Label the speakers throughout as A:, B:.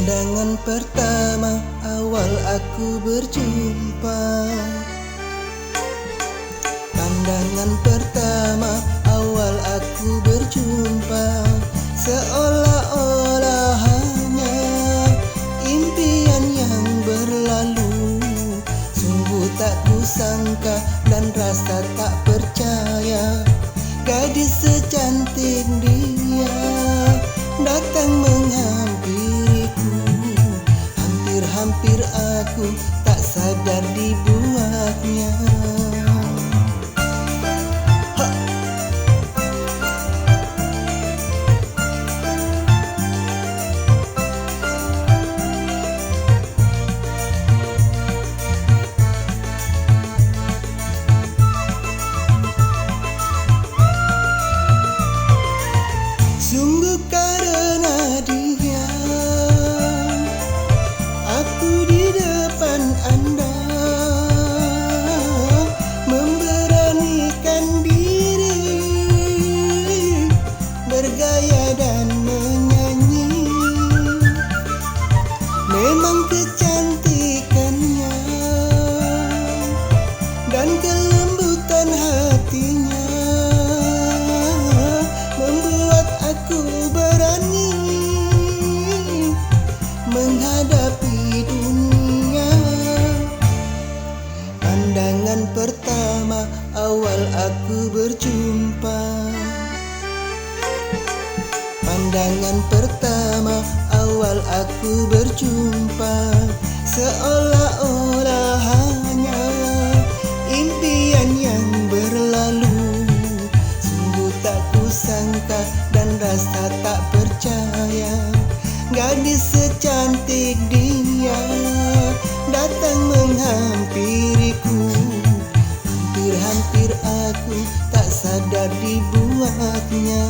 A: Pandangan pertama awal aku berjumpa. Pandangan pertama awal aku berjumpa. Seolah-olah hanya impian yang berlalu. Sungguh tak kusangka dan rasa tak percaya. Gadis secantik dia sadar dibuatnya Memang kecantikannya Dan kelembutan hatinya Membuat aku berani Menghadapi dunia. Pandangan pertama awal aku berjumpa. Pandangan pertama aku berjumpa Seolah-olah hanya impian yang berlalu. Sungguh tak kusangka dan rasa tak percaya Gadis secantik dia datang menghampiriku. Hampir-hampir aku tak sadar dibuatnya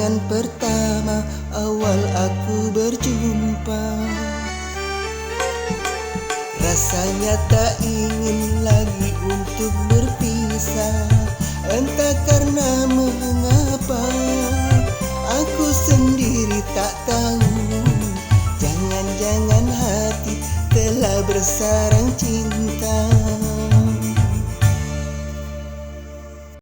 A: Pandangan pertama awal aku berjumpa. Rasanya tak ingin lagi untuk berpisah. Entah karena mengapa Aku sendiri tak tahu. Jangan-jangan hati telah bersarang cinta